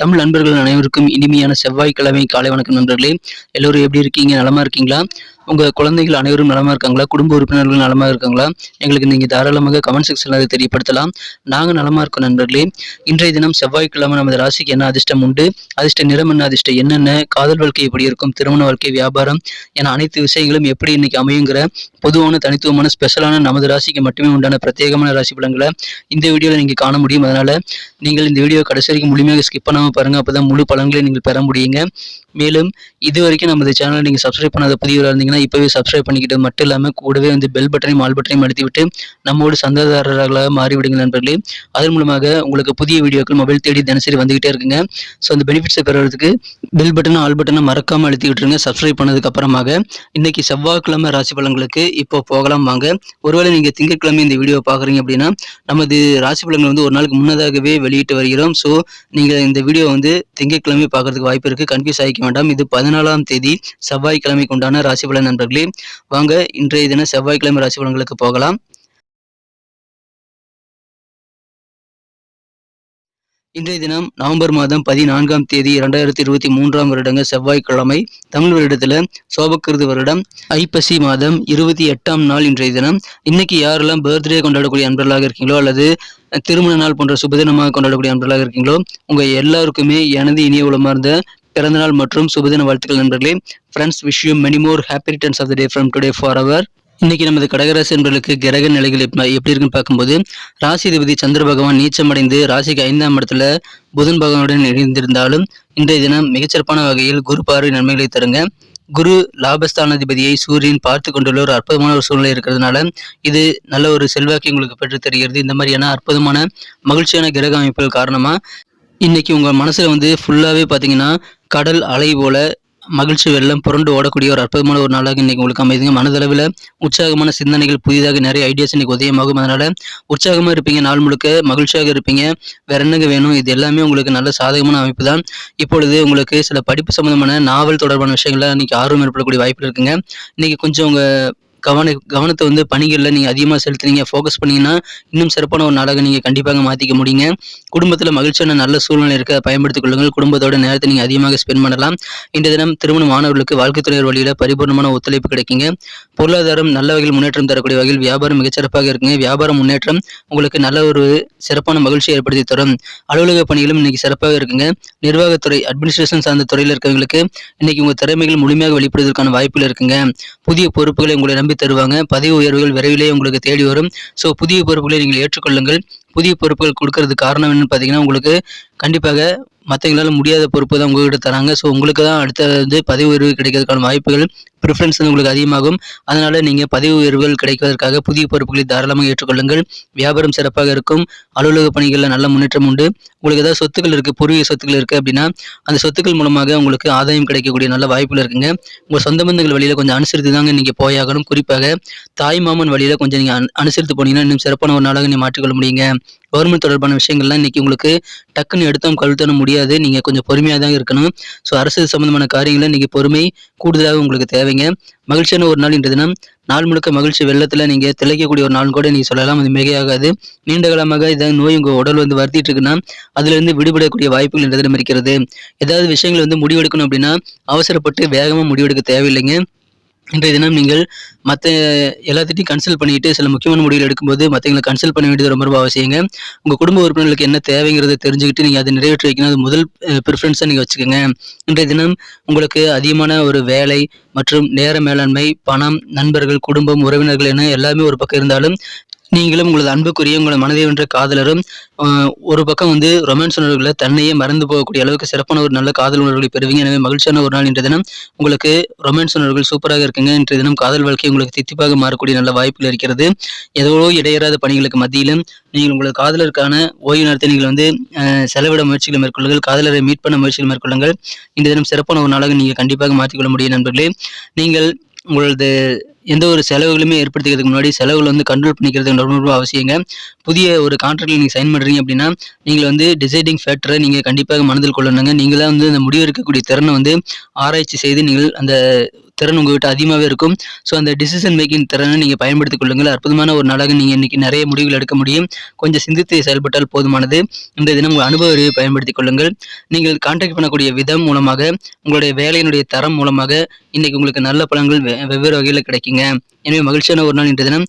தமிழ் நண்பர்கள் அனைவருக்கும் இனிமையான செவ்வாய்க்கிழமை காலை வணக்கம் நண்பர்களே. எல்லோரும் எப்படி இருக்கீங்க? நலமா இருக்கீங்களா? உங்க குழந்தைகள் அனைவரும் நலமா இருக்காங்களா? குடும்ப உறுப்பினர்கள் நலமா இருக்காங்களா? எங்களுக்கு நீங்க தாராளமாக கமெண்ட் செக்ஷன்ல அதை தெரியப்படுத்தலாம். நாங்க நலமா இருக்கோம் நண்பர்களே. இன்றைய தினம் செவ்வாய்க்கிழமை நமது ராசிக்கு என்ன அதிர்ஷ்டம் உண்டு? அதிர்ஷ்ட நிறம் என்ன? அதிர்ஷ்டம் என்னென்ன காதல் வாழ்க்கை எப்படி இருக்கும்? திருமண வாழ்க்கை வியாபாரம் என அனைத்து விஷயங்களும் எப்படி இன்னைக்கு அமையுங்கிற பொதுவான தனித்துவமான ஸ்பெஷலான நமது ராசிக்கு மட்டுமே உண்டான பிரத்யேகமான ராசி பலன்களை இந்த வீடியோவில் நீங்கள் காண முடியும். அதனால நீங்கள் இந்த வீடியோ கடைசி வரைக்கும் முழுமையாக ஸ்கிப் பண்ணாமல் பாருங்கள் அப்போ தான் முழு பலன்களை நீங்கள் பெற முடியுங்க. மேலும் இது வரைக்கும் நமது சேனலை நீங்கள் சப்ஸ்கிரைப் பண்ணாத புதியவராக இருந்தீங்கன்னா இப்போவே சப்ஸ்கிரைப் பண்ணிக்கிட்டு மட்டும் இல்லாமல் கூடவே வந்து பெல் பட்டனையும் ஆல் பட்டனையும் அழுத்திவிட்டு நம்மோடு சந்தாதாரர்களாக மாறிவிடுங்க நண்பர்களே. அதன் மூலமாக உங்களுக்கு புதிய வீடியோக்கள் மொபைல் தேடி தினசரி வந்துகிட்டே இருக்குங்க. ஸோ அந்த பெனிஃபிட்ஸை பெறுறதுக்கு பெல் பட்டனை ஆல் பட்டனை மறக்காமல் அழுத்தி விட்டுருங்க சப்ஸ்கிரைப் பண்ணதுக்கு அப்புறமாக இன்னைக்கு செவ்வாய்க்கிழமை ராசி பலன்களுக்கு இப்போ போகலாம் வாங்க. ஒருவேளை நீங்கள் திங்கட்கிழமை இந்த வீடியோ பார்க்குறீங்க அப்படின்னா நமது ராசி பலன்கள் வந்து ஒரு நாளுக்கு முன்னதாகவே வெளியிட்டு வருகிறோம். ஸோ நீங்கள் இந்த வீடியோ வந்து திங்கட்கிழமை பார்க்கறதுக்கு வாய்ப்பு இருக்குது கன்ஃபியூஸ் ஆகிக்க வேண்டாம். இது பதினாலாம் தேதி செவ்வாய்க்கிழமைக்கு உண்டான ராசி பலன் நண்பர்களே. வாங்க இன்றைய தினம் செவ்வாய்க்கிழமை ராசி பலன்களுக்கு போகலாம். இன்றைய தினம் நவம்பர் மாதம் பதினான்காம் தேதி இரண்டாயிரத்தி இருபத்தி மூன்றாம் வருடங்க செவ்வாய்க்கிழமை தமிழ் வருடத்துல சோபக்கிருது வருடம். ஐப்பசி மாதம் இருபத்தி எட்டாம் நாள் இன்றைய தினம். இன்னைக்கு யாரெல்லாம் பர்த்டே கொண்டாடக்கூடிய அன்பர்களாக இருக்கீங்களோ அல்லது திருமண நாள் போன்ற சுபதினமாக கொண்டாடக்கூடிய அன்பர்களாக இருக்கீங்களோ உங்க எல்லாருக்குமே எனது இனிய உளமார்ந்த பிறந்தநாள் மற்றும் சுபதின வாழ்த்துக்கள் நண்பர்களே. Friends wish you many more happy returns of the day from today for அவர் இன்னைக்கு நமது கடகராசி என்பர்களுக்கு கிரக நிலைகள் எப்படி இருக்குன்னு பார்க்கும்போது ராசி அதிபதி சந்திர பகவான் நீச்சமடைந்து ராசிக்கு ஐந்தாம் இடத்துல புதன் பகவானுடன் இணைந்திருந்தாலும் இன்றைய தினம் மிகச்சிறப்பான வகையில் குரு பார்வை நன்மைகளை தருங்க. குரு லாபஸ்தானாதிபதியை சூரியன் பார்த்து கொண்டுள்ள ஒரு அற்புதமான ஒரு சூழ்நிலை இருக்கிறதுனால இது நல்ல ஒரு செல்வாக்கை உங்களுக்கு பெற்று தெரிகிறது. இந்த மாதிரியான அற்புதமான மகிழ்ச்சியான கிரக அமைப்புகள் காரணமாக இன்னைக்கு உங்கள் மனசில் வந்து ஃபுல்லாகவே பார்த்தீங்கன்னா கடல் அலை போல மகிழ்ச்சி வெள்ளம் புரண்டு ஓடக்கூடிய ஒரு அற்புதமான ஒரு நாளாக இன்றைக்கி உங்களுக்கு அமைதுங்க மனதளவில் உற்சாகமான சிந்தனைகள் புதிதாக நிறைய ஐடியாஸ் இன்றைக்கி உதயமாகும். அதனால் உற்சாகமாக இருப்பீங்க நாள் முழுக்க மகிழ்ச்சியாக இருப்பீங்க. வேற என்னங்க வேணும்? இது எல்லாமே உங்களுக்கு நல்ல சாதகமான அமைப்பு தான். இப்பொழுது உங்களுக்கு சில படிப்பு சம்பந்தமான நாவல் தொடர்பான விஷயங்கள்லாம் இன்னைக்கு ஆர்வம் ஏற்படக்கூடிய வாய்ப்பு இருக்குங்க. இன்றைக்கி கொஞ்சம் உங்கள் கவன கவனத்தை வந்து பணிகளில் நீங்கள் அதிகமாக செலுத்துனீங்க. ஃபோக்கஸ் பண்ணீங்கன்னா இன்னும் சிறப்பான ஒரு நாளாக நீங்கள் கண்டிப்பாக மாற்றிக்க முடியுங்க. குடும்பத்தில் மகிழ்ச்சியான நல்ல சூழ்நிலை இருக்க பயன்படுத்திக் கொள்ளுங்கள். குடும்பத்தோட நேரத்தை நீங்கள் அதிகமாக ஸ்பெண்ட் பண்ணலாம். இந்த தினம் திருமண மாணவர்களுக்கு வாழ்க்கை துணையர் வழியில் பரிபூர்ணமான ஒத்துழைப்பு கிடைக்குங்க. பொருளாதாரம் நல்ல வகையில் முன்னேற்றம் தரக்கூடிய வகையில் வியாபாரம் மிகச்சிறப்பாக இருக்குங்க. வியாபார முன்னேற்றம் உங்களுக்கு நல்ல ஒரு சிறப்பான மகிழ்ச்சியை ஏற்படுத்தி தரும். அலுவலக பணிகளும் இன்னைக்கு சிறப்பாக இருக்குங்க. நிர்வாகத்துறை அட்மினிஸ்ட்ரேஷன் சார்ந்த துறையில் இருக்கிறவங்களுக்கு இன்னைக்கு உங்கள் திறமைகள் முழுமையாக வெளிப்படுவதற்கான வாய்ப்புகள் இருக்குங்க. புதிய பொறுப்புகளை உங்களை நம்பி தருவாங்க. பதவி உயர்வுகள் விரைவிலேயே உங்களுக்கு தேடி வரும். ஸோ புதிய பொறுப்புகளை நீங்கள் ஏற்றுக்கொள்ளுங்கள். புதிய பொறுப்புகள் கொடுக்கறதுக்கு காரணம் என்னன்னு பார்த்தீங்கன்னா உங்களுக்கு கண்டிப்பாக மற்றவங்களால முடியாத பொறுப்பு தான் உங்ககிட்ட தராங்க. ஸோ உங்களுக்கு தான் அடுத்த வந்து பதவி உயர்வு கிடைக்கிறதுக்கான வாய்ப்புகள் ப்ரிஃபரன்ஸ் வந்து உங்களுக்கு அதிகமாகும். அதனால் நீங்கள் பதவி உயர்வுகள் கிடைப்பதற்காக புதிய பொறுப்புகளை தாராளமாக ஏற்றுக்கொள்ளுங்கள். வியாபாரம் சிறப்பாக இருக்கும். அலுவலக பணிகளில் நல்ல முன்னேற்றம் உண்டு. உங்களுக்கு ஏதாவது சொத்துக்கள் இருக்குது பூர்வீக சொத்துக்கள் இருக்குது அப்படின்னா அந்த சொத்துக்கள் மூலமாக உங்களுக்கு ஆதாயம் கிடைக்கக்கூடிய நல்ல வாய்ப்புகள் இருக்குங்க. உங்கள் சொந்த பந்தங்கள் வழியில் கொஞ்சம் அனுசரித்து தாங்க நீங்கள் போயாகணும் குறிப்பாக தாய் மாமன் வழியில் கொஞ்சம் நீங்கள் அனுசரித்து போனீங்கன்னா இன்னும் சிறப்பான ஒரு நாளாக நீங்கள் மாற்றிக்கொள்ள முடியுங்க. கவர்மெண்ட் தொடர்பான விஷயங்கள்லாம் இன்னைக்கு உங்களுக்கு டக்குன்னு எடுத்தோம் கழுத்தணும் முடியாது. நீங்கள் கொஞ்சம் பொறுமையாக தான் இருக்கணும். ஸோ அரசு சம்பந்தமான காரியங்களை இன்றைக்கி பொறுமை கூடுதலாக உங்களுக்கு தேவை. வைங்க மகிழ்ச்சியான ஒரு நாள் இன்று தினம். நாள் முழுக்க மகிழ்ச்சி வெள்ளத்தில் நீங்கள் திளைக்கக்கூடிய ஒரு நாள் கூட நீங்கள் சொல்லலாம். அது மிகையாகாது. நீண்ட காலமாக இதை நோய் உங்கள் உடல் வந்து வருத்திட்டு இருக்குன்னா அதுலேருந்து விடுபடக்கூடிய வாய்ப்புகள் இன்று தினம் இருக்கிறது. ஏதாவது விஷயங்கள் வந்து முடிவெடுக்கணும் அப்படின்னா அவசரப்பட்டு வேகமாக முடிவெடுக்க தேவையில்லைங்க. இன்றைய தினம் நீங்கள் மற்ற எல்லாத்திட்டையும் கன்சல்ட் பண்ணிட்டு சில முக்கியமான முடிவுகள் எடுக்கும்போது மற்றவங்களை கன்சல்ட் பண்ண வேண்டியது ரொம்ப ரொம்ப அவசியங்க. உங்கள் குடும்ப உறுப்பினர்களுக்கு என்ன தேவைங்கிறத தெரிஞ்சுக்கிட்டு நீங்கள் அதை நிறைவேற்றி வைக்கணும். அது முதல் ப்ரிஃபரன்ஸாக நீங்கள் வச்சுக்கோங்க. இன்றைய தினம் உங்களுக்கு அதிகமான ஒரு வேலை மற்றும் நேர மேலாண்மை பணம் நண்பர்கள் குடும்பம் உறவினர்கள் என எல்லாமே ஒரு பக்கம் இருந்தாலும் நீங்களும் உங்களது அன்புக்குரிய உங்களது மனதை வென்ற காதலரும் ஒரு பக்கம் வந்து ரொமான்ஸ் உணர்வுகளை தன்னையே மறந்து போகக்கூடிய அளவுக்கு சிறப்பான ஒரு நல்ல காதல் உணர்வுகளை பெறுவீங்க. எனவே மகிழ்ச்சியான ஒரு நாள் இன்றைய தினம். உங்களுக்கு ரொமான்ஸ் உணர்வுகள் சூப்பராக இருக்குங்க. இன்றைய தினம் காதல் வாழ்க்கை உங்களுக்கு தித்திப்பாக மாறக்கூடிய நல்ல வாய்ப்புகள் இருக்கிறது. எவ்வளோ இடையறாத பணிகளுக்கு மத்தியிலும் நீங்கள் உங்களது காதலருக்கான ஓய்வு நேரத்தை நீங்கள் வந்து செலவிட முயற்சிகளை மேற்கொள்ளுங்கள். காதலரை மீட் பண்ண முயற்சிகள் மேற்கொள்ளுங்கள். இன்றைய தினம் சிறப்பான ஒரு நாளாக நீங்கள் கண்டிப்பாக மாற்றிக்கொள்ள முடியும் நண்பர்களே. நீங்கள் உங்களது எந்த ஒரு செலவுகளுமே ஏற்படுத்திக்கிறதுக்கு முன்னாடி செலவுகளை வந்து கண்ட்ரோல் பண்ணிக்கிறது ரொம்ப ரொம்ப அவசியங்க. புதிய ஒரு கான்ட்ராக்டில் நீங்கள் சைன் பண்ணுறீங்க அப்படின்னா நீங்கள் வந்து டிசைடிங் ஃபேக்டரை நீங்கள் கண்டிப்பாக மனதில் கொள்ளணுங்க. நீங்களாம் வந்து அந்த முடிவெடுக்கக்கூடிய திறனை வந்து ஆராய்ச்சி செய்து நீங்கள் அந்த திறன் உங்ககிட்ட அதிகமாகவே இருக்கும். ஸோ அந்த டிசிஷன் மேக்கிங் திறனை நீங்கள் பயன்படுத்திக் கொள்ளுங்கள். அற்புதமான ஒரு நாளாக நீங்கள் இன்றைக்கி நிறைய முடிவுகள் எடுக்க முடியும். கொஞ்சம் சிந்தித்து செயல்பட்டால் போதுமானது. இந்த தினம் உங்கள் அனுபவ அறிவை பயன்படுத்திக் கொள்ளுங்கள். நீங்கள் கான்டாக்ட் பண்ணக்கூடிய விதம் மூலமாக உங்களுடைய வேலையினுடைய தரம் மூலமாக இன்னைக்கு உங்களுக்கு நல்ல பலன்கள் வெ- வெவ்வேறு வகையில் கிடைக்குங்க. எனவே மகிழ்ச்சியான ஒரு நாள் இன்றைய தினம்.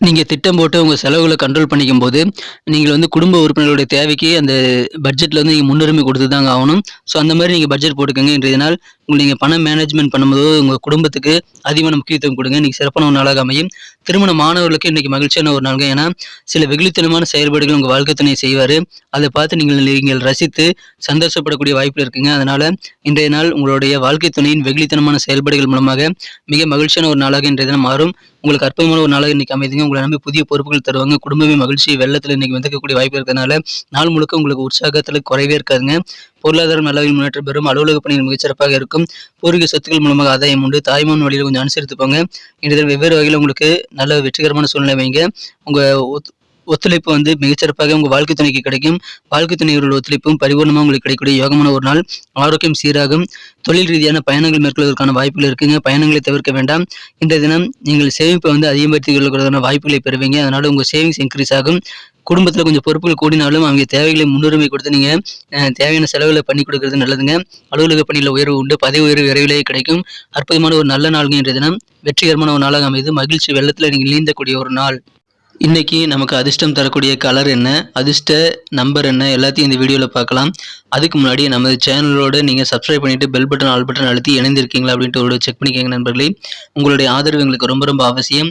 நீங்கள் திட்டம் போட்டு உங்கள் செலவுகளை கண்ட்ரோல் பண்ணிக்கும் போது நீங்கள் வந்து குடும்ப உறுப்பினர்களுடைய தேவைக்கு அந்த பட்ஜெட்டில் வந்து நீங்கள் முன்னுரிமை கொடுத்து தாங்க ஆகணும். ஸோ அந்த மாதிரி நீங்கள் பட்ஜெட் போட்டுக்கோங்க இன்றைய நாள். உங்களுக்கு நீங்கள் பணம் மேனேஜ்மெண்ட் பண்ணும்போது உங்கள் குடும்பத்துக்கு அதிகமான முக்கியத்துவம் கொடுங்க. இன்றைக்கி சிறப்பான ஒரு நாளாக அமையும். திருமண மாணவர்களுக்கு இன்றைக்கி மகிழ்ச்சியான ஒரு நாளுங்க. ஏன்னா சில வெகுளித்தனமான செயல்பாடுகள் உங்கள் வாழ்க்கை துணை செய்வார். அதை பார்த்து நீங்கள் நீங்கள் ரசித்து சந்தோஷப்படக்கூடிய வாய்ப்பு இருக்குங்க. அதனால் இன்றைய நாள் உங்களுடைய வாழ்க்கை துணையின் வெகுளித்தனமான செயல்பாடுகள் மூலமாக மிக மகிழ்ச்சியான ஒரு நாளாக இன்றைய தினம் மாறும். உங்களுக்கு அற்புதமான ஒரு நாளாக இன்றைக்கி அமைதிங்க. உங்களை நம்பி புதிய பொறுப்புகள் தருவாங்க. குடும்பமே மகிழ்ச்சி வெள்ளத்தில் இன்னைக்கு வந்துக்கக்கூடிய வாய்ப்பு இருக்கிறதுனால நாள் முழுக்க உங்களுக்கு உற்சாகத்தில் குறைவே இருக்காதுங்க. பொருளாதாரம் நல்ல முன்னேற்றம் பெறும். அலுவலக பணிகள் மிகச்சிறப்பாக இருக்கும். பூர்வீக சொத்துக்கள் மூலமாக ஆதாயம் உண்டு. தாய்மான் வழியில் கொஞ்சம் அனுசரித்துப்பாங்க இன்றைய வெவ்வேறு வகையில் உங்களுக்கு நல்ல வெற்றிகரமான சூழ்நிலை வைங்க. உங்கள் ஒத்துழைப்பு வந்து மிகச்சிறப்பாக உங்கள் வாழ்க்கை துணைக்கு கிடைக்கும். வாழ்க்கை துணையோட ஒத்துழைப்பும் பரிபூர்ணமாக உங்களுக்கு கிடைக்கக்கூடிய யோகமான ஒரு நாள். ஆரோக்கியம் சீராகும். தொழில் ரீதியான பயணங்கள் மேற்கொள்வதற்கான வாய்ப்புகள் இருக்குங்க. பயணங்களை தவிர்க்க வேண்டாம். இந்த தினம் நீங்கள் சேமிப்பை வந்து அதிகப்படுத்திக் கொள்வதற்கான வாய்ப்புகளை பெறுவீங்க. அதனால் உங்கள் சேவிங்ஸ் இன்க்ரீஸ் ஆகும். குடும்பத்தில் கொஞ்சம் பொறுப்புகள் கூடினாலும் அவங்க தேவைகளை முன்னுரிமை கொடுத்து நீங்கள் தேவையான செலவுகளை பண்ணி கொடுக்கறது நல்லதுங்க. அலுவலக பணியில் உயர்வு உண்டு. பதவி உயர்வு விரைவிலேயே கிடைக்கும். அற்புதமான ஒரு நல்ல நாளுங்க இன்றைய தினம். வெற்றிகரமான ஒரு நாளாக அமைது. மகிழ்ச்சி வெள்ளத்தில் நீங்கள் நீந்தக்கூடிய ஒரு நாள். இன்றைக்கி நமக்கு அதிர்ஷ்டம் தரக்கூடிய கலர் என்ன? அதிர்ஷ்ட நம்பர் என்ன? எல்லாத்தையும் இந்த வீடியோவில் பார்க்கலாம். அதுக்கு முன்னாடி நமது சேனலோடு நீங்கள் சப்ஸ்கிரைப் பண்ணிட்டு பெல் பட்டன் ஆல் பட்டன் அழுத்தி இணைந்திருக்கீங்களா அப்படின்ட்டு ஒரு செக் பண்ணிக்கோங்க நண்பர்களே. உங்களுடைய ஆதரவு எங்களுக்கு ரொம்ப ரொம்ப அவசியம்.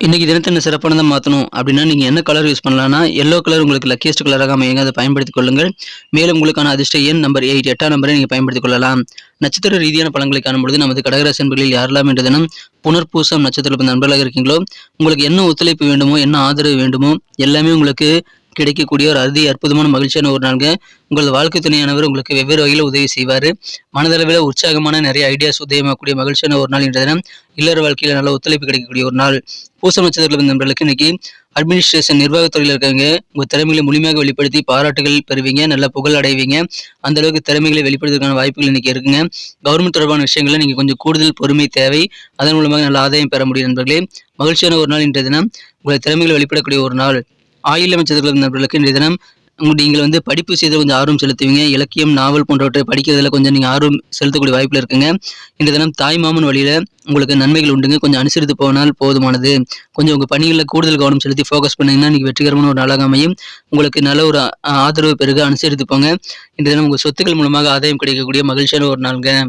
இன்றைக்கி தினத்தை என்ன சிறப்பானதாக மாற்றணும் அப்படின்னா நீங்கள் என்ன கலர் யூஸ் பண்ணலாம்னா எல்லோ கலர் உங்களுக்கு லக்கியஸ்ட் கலராக அமையுங்க அதை பயன்படுத்திக் கொள்ளுங்கள். மேலும் உங்களுக்கான அதிர்ஷ்ட எண் நம்பர் எயிட் எட்டாம் நம்பரை நீங்கள் பயன்படுத்திக் கொள்ளலாம். நட்சத்திர ரீதியான பழங்களை காணும்பொழுது நமது கடகராசி நண்பர்களில் யாரெல்லாம் என்ற தினம் புனர்பூசம் நட்சத்திர நண்பர்களாக இருக்கீங்களோ உங்களுக்கு என்ன ஒத்துழைப்பு வேண்டுமோ என்ன ஆதரவு வேண்டுமோ எல்லாமே உங்களுக்கு கிடைக்கக்கூடிய ஒரு அறுதி அற்புதமான மகிழ்ச்சியான ஒரு நாளுங்க. உங்கள் வாழ்க்கை துணையானவர் உங்களுக்கு வெவ்வேறு வகையில் உதவி செய்வார். மனதளவில் உற்சாகமான நிறைய ஐடியாஸ் உதயமாகக்கூடிய மகிழ்ச்சியான ஒரு நாள் இன்றைய தினம். இல்லற வாழ்க்கையில் நல்ல ஒத்துழைப்பு கிடைக்கக்கூடிய ஒரு நாள். பூசம் நட்சத்திரத்தில் நண்பர்களுக்கு இன்னைக்கு அட்மினிஸ்ட்ரேஷன் நிர்வாகத்துறையில் இருக்காங்க உங்கள் திறமைகளை முழுமையாக வெளிப்படுத்தி பாராட்டுகள் பெறுவீங்க நல்ல புகழ் அடைவீங்க. அந்த அளவுக்கு திறமைகளை வெளிப்படுத்துவதற்கான வாய்ப்புகள் இன்னைக்கு இருக்குங்க. கவர்மெண்ட் தொடர்பான விஷயங்களில் நீங்கள் கொஞ்சம் கூடுதல் பொறுமை தேவை. அதன் மூலமாக நல்ல ஆதாயம் பெற முடியும் நண்பர்களே. மகிழ்ச்சியான ஒரு நாள் இன்றைய தினம். உங்கள் திறமைகளை வெளிப்படக்கூடிய ஒரு நாள். ஆயுள் அமைச்சர்கள் நண்பர்களுக்கு இன்றைய தினம் நீங்கள் வந்து படிப்பு செய்து கொஞ்சம் ஆர்வம் செலுத்துவீங்க. இலக்கியம் நாவல் போன்றவற்றை படிக்கிறதுல கொஞ்சம் நீங்கள் ஆர்வம் செலுத்தக்கூடிய வாய்ப்பில் இருக்குங்க. இந்த தினம் தாய் மாமன் வழியில் உங்களுக்கு நன்மைகள் உண்டுங்க. கொஞ்சம் அனுசரித்து போனால் போதுமானது. கொஞ்சம் உங்கள் பணிகளில் கூடுதல் கவனம் செலுத்தி ஃபோக்கஸ் பண்ணிங்கன்னா நீங்கள் வெற்றிகரமான ஒரு நாளாக அமையும். உங்களுக்கு நல்ல ஒரு ஆ- ஆதரவு பெருக அனுசரித்து போங்க. இந்த தினம் உங்கள் சொத்துக்கள் மூலமாக ஆதாயம் கிடைக்கக்கூடிய மகிழ்ச்சியான ஒரு நாளுங்க.